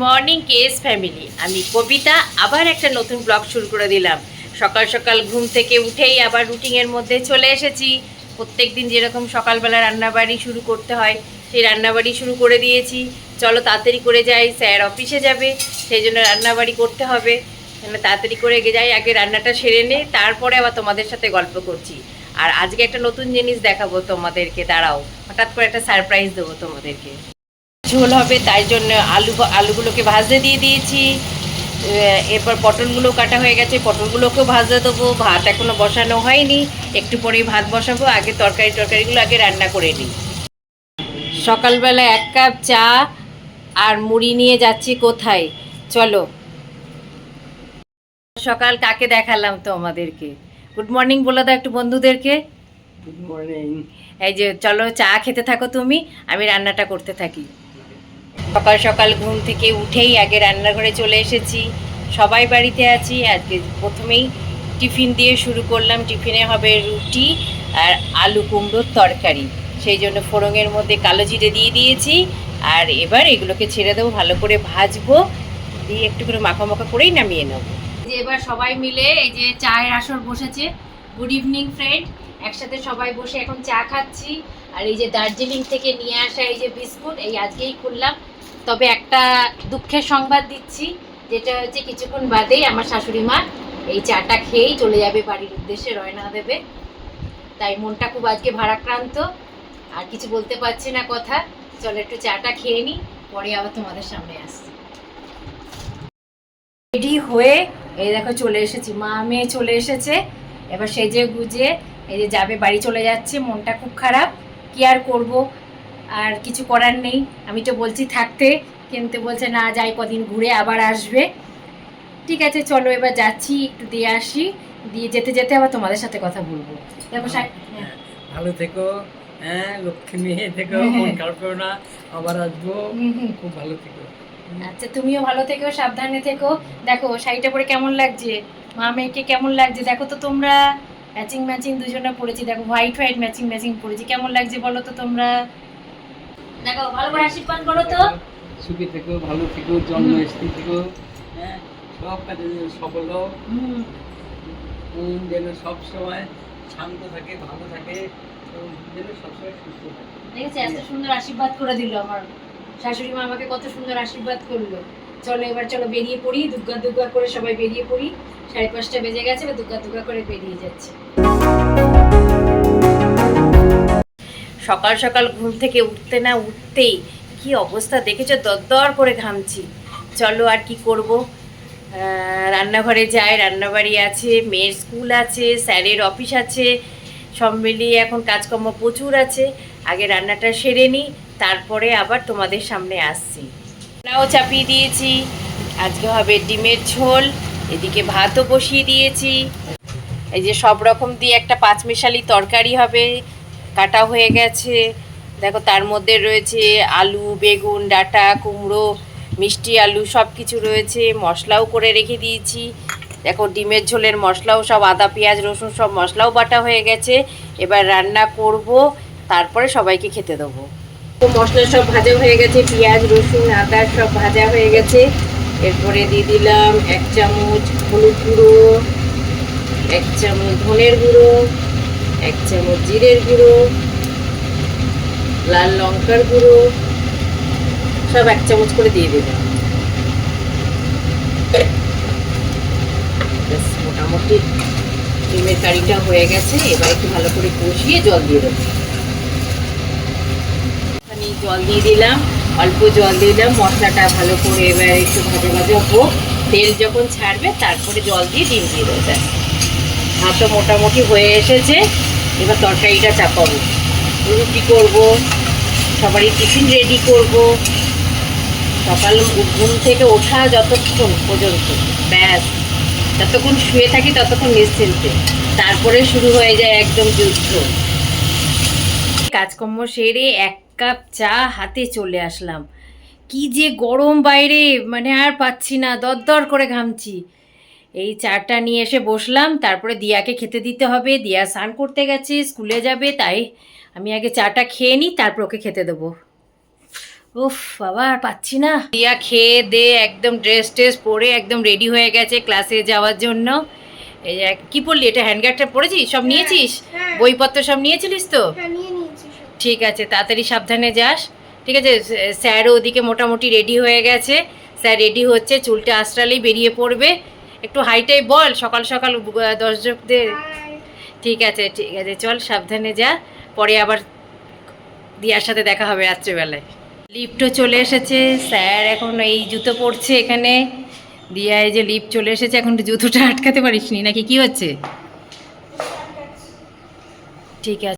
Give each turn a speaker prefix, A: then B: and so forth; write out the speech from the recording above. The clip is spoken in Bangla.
A: Morning case family. আমি কবিতা, আবার একটা নতুন ব্লগ শুরু করে দিলাম। সকাল সকাল ঘুম থেকে উঠেই আবার রুটিনের মধ্যে চলে এসেছি। প্রত্যেক দিন যেরকম সকালবেলা রান্নাবাড়ি শুরু করতে হয়, সেই রান্নাবাড়ি শুরু করে দিয়েছি। চলো তাড়াতাড়ি করে যাই, স্যার অফিসে যাবে, সেই জন্য রান্নাবাড়ি করতে হবে। তাড়াতাড়ি করে যাই, আগে রান্নাটা সেরে নে, তারপরে আবার তোমাদের সাথে গল্প করছি। আর আজকে একটা নতুন জিনিস দেখাবো তোমাদেরকে, দাঁড়াও। হঠাৎ করে একটা সারপ্রাইজ দেবো তোমাদেরকে। ঝোল হবে তাই জন্য আলু আলুগুলোকে ভাজতে দিয়ে দিয়েছি। এরপর পটলগুলো কাটা হয়ে গেছে পটলগুলোকেও ভাজতে দেবো। ভাত এখনও বসানো হয়নি একটু পরেই ভাত বসাবো। আগে তরকারি টরকারিগুলো আগে রান্না করে নিই। সকালবেলা এক কাপ চা আর মুড়ি নিয়ে যাচ্ছি কোথায়? চলো। সকাল কাকে দেখালাম তো আমাদেরকে গুড মর্নিং বলে দাও একটু বন্ধুদেরকে।
B: গুড মর্নিং
A: এই যে চলো চা খেতে থাকো তুমি আমি রান্নাটা করতে থাকি। সকাল সকাল ঘুম থেকে উঠেই আগে রান্নাঘরে চলে এসেছি। সবাই বাড়িতে আছি। আজকে প্রথমেই টিফিন দিয়ে শুরু করলাম। টিফিনে হবে রুটি আর আলু কুমড়োর তরকারি। সেই জন্য ফোড়নের মধ্যে কালো জিরে দিয়ে দিয়েছি। আর এবার এগুলোকে ছেড়ে দেবো, ভালো করে ভাজবো। দিয়ে একটু করে মাখা মাখা করেই নামিয়ে নেব। যে এবার সবাই মিলে এই যে চায়ের আসর বসেছে। গুড ইভিনিং ফ্রেন্ড একসাথে সবাই বসে এখন চা খাচ্ছি। আর এই যে দার্জিলিং থেকে নিয়ে আসা এই যে বিস্কুট, এই আজকেই খুললাম। তবে একটা দুঃখের সংবাদ দিচ্ছি, যেটা হচ্ছে কিছুক্ষণ বাদেই আমার শাশুড়ি মা এই চাটা খেয়েই চলে যাবে বাড়ির উদ্দেশ্যে রয়না দেবে। তাই মনটা খুব আজকে ভারাক্রান্ত, আর কিছু বলতে পারছি না কথা। চলো একটু চাটা খেয়ে নিই, পরে আবার তোমাদের সামনে আসছি। রেডি হয়ে এই দেখো চলে এসেছি, মা মেয়ে চলে এসেছে। এবার সেজে গুজে এই যে যাবে, বাড়ি চলে যাচ্ছে, মনটা খুব খারাপ। কি আর করব? আর কিছু করার নেই। আমি তো বলছি থাকতে। কিন্তু বলছে না যাই কদিন ঘুরে আবার আসবে। ঠিক আছে চলো এবার যাচ্ছি একটু দিয়ে আসি। দিয়ে যেতে যেতে আবার তোমাদের সাথে কথা বলব। দেখো হ্যাঁ।
B: ভালো থেকো। হ্যাঁ লক্ষ্মী মেয়ে থেকো
A: হ্যাঁ,
B: মন
A: হ্যাঁ।
B: খারাপ করো না আবার আসব। খুব ভালো থেকো।
A: আচ্ছা তুমিও ভালো থেকো সাবধানে থেকো। দেখো শাড়িটা পরে কেমন লাগছে? মা মেয়েকে কেমন লাগছে? দেখো তো তোমরা। ম্যাচিং ম্যাচিং দুজনে পরেছি দেখো হোয়াইট হোয়াইট ম্যাচিং ম্যাচিং পরেছি কেমন লাগছে বলো তো তোমরা? দেখো ভালো করে আশীর্বাদ করো তো।
B: সুখী থেকো ভালো থেকো জন্ম স্থিতি থেকো। হ্যাঁ। সব কাজে যেন সফল হও। যেন সব সময় শান্ত থাকে ভালো থাকে যেন সবসময় সুস্থ থাকে।
A: দেখেছি এত সুন্দর আশীর্বাদ করে দিল আমার শাশুড়ি মা আমাকে কত সুন্দর আশীর্বাদ করল। চলো এবার চলো বেরিয়ে পড়ি দুগ্গা দুগ্গা করে সবাই বেরিয়ে পড়ি। সাড়ে পাঁচটা বেজে গেছে এবার দুগ্গা দুগ্গা করে বেরিয়ে যাচ্ছে। সকাল সকাল ঘুম থেকে উঠতে না উঠতেই কি অবস্থা দেখেছ? দরদর করে ঘামছি। চলো আর কি করব? রান্নাঘরে যাই, রান্নাবাড়ি আছে, মেয়ের স্কুল আছে, স্যারের অফিস আছে, সব মিলিয়ে এখন কাজকর্ম প্রচুর আছে। আগে রান্নাটা সেরে নিই তারপরে আবার তোমাদের সামনে আসছি। রান্নাও চাপিয়ে দিয়েছি, আজকে হবে ডিমের ঝোল, এদিকে ভাতও বসিয়ে দিয়েছি। এই যে সব রকম দিয়ে একটা পাঁচমিশালি তরকারি হবে কাটা হয়ে গেছে। দেখো তার মধ্যে রয়েছে আলু, বেগুন, ডাঁটা, কুমড়ো, মিষ্টি, আলু সব কিছু রয়েছে। মশলাও করে রেখে দিয়েছি। দেখো ডিমের ঝোলের মশলাও সব, আদা, পেঁয়াজ, রসুন সব মশলাও বাটা হয়ে গেছে। এবার রান্না করব, তারপরে সবাইকে খেতে দেবো। মশলা সব ভাজা হয়ে গেছে, পেঁয়াজ, রসুন, আদা সব ভাজা হয়ে গেছে। এরপরে দিয়ে দিলাম এক চামচ হলুদ গুঁড়ো, এক চামচ ধনের গুঁড়ো এক চামচ জিরের গুঁড়ো, লাল লঙ্কার গুঁড়ো, সব এক চামচ করে দিয়ে দেবেন মোটামুটি ডিমের কারিটা হয়ে গেছে, এবার একটু ভালো করে কষিয়ে জল দিয়ে দেবো। একটুখানি জল দিয়ে দিলাম, অল্প জল দিয়ে দিলাম, মশলাটা ভালো করে এবার একটু ভাজা ভাজা হোক। তেল যখন ছাড়বে, তারপরে জল দিয়ে ডিম দিয়ে দেবো। ভাতও মোটামুটি হয়ে এসেছে। এবার তরকারিটা চাপাবো। রুটি করব, সবারই টিফিন রেডি করব। সকাল ঘুম থেকে ওঠা যতক্ষণ পর্যন্ত, ব্যাস। যতক্ষণ শুয়ে থাকি ততক্ষণ নিশ্চিন্তে। তারপরে শুরু হয়ে যায় একদম যুদ্ধ। কাজকর্ম সেরে এক কাপ চা হাতে চলে আসলাম। কি যে গরম বাইরে মানে আর পাচ্ছি না, দরদর করে ঘামছি। এই চাটা নিয়ে এসে বসলাম তারপরে দিয়াকে খেতে দিতে হবে। দিয়া স্নান করতে গেছে স্কুলে যাবে তাই আমি আগে চাটা খেয়ে নিই তারপর ওকে খেতে দেবো। উফ বাবা আর পাচ্ছি না। দিয়া খেয়ে দে একদম ড্রেস ট্রেস পরে একদম রেডি হয়ে গেছে ক্লাসে যাওয়ার জন্য। এই কি পড়লি এটা হ্যান্ডগার্ডটা পড়েছিস সব নিয়েছিস?
C: হ্যাঁ।
A: বইপত্র সব নিয়েছিলিস তো?
C: হ্যাঁ
A: ঠিক আছে তাড়াতাড়ি সাবধানে যাস। ঠিক আছে স্যার- স্যারও ওদিকে মোটামুটি রেডি হয়ে গেছে। স্যার রেডি হচ্ছে চুলটা আশ্রালেই বেরিয়ে পড়বে। একটু হাইটাই বল সকাল সকাল দর্শকদের। ঠিক আছে ঠিক আছে চল সাবধানে যা পরে আবার দিয়ার সাথে দেখা হবে রাত্রেবেলায়। লিফটও চলে এসেছে স্যার এখন এই জুতো পরছে এখানে। দিয়া এই যে লিফট চলে এসেছে এখন জুতোটা আটকাতে পারিস নি নাকি কি হচ্ছে? ঠিক আছে।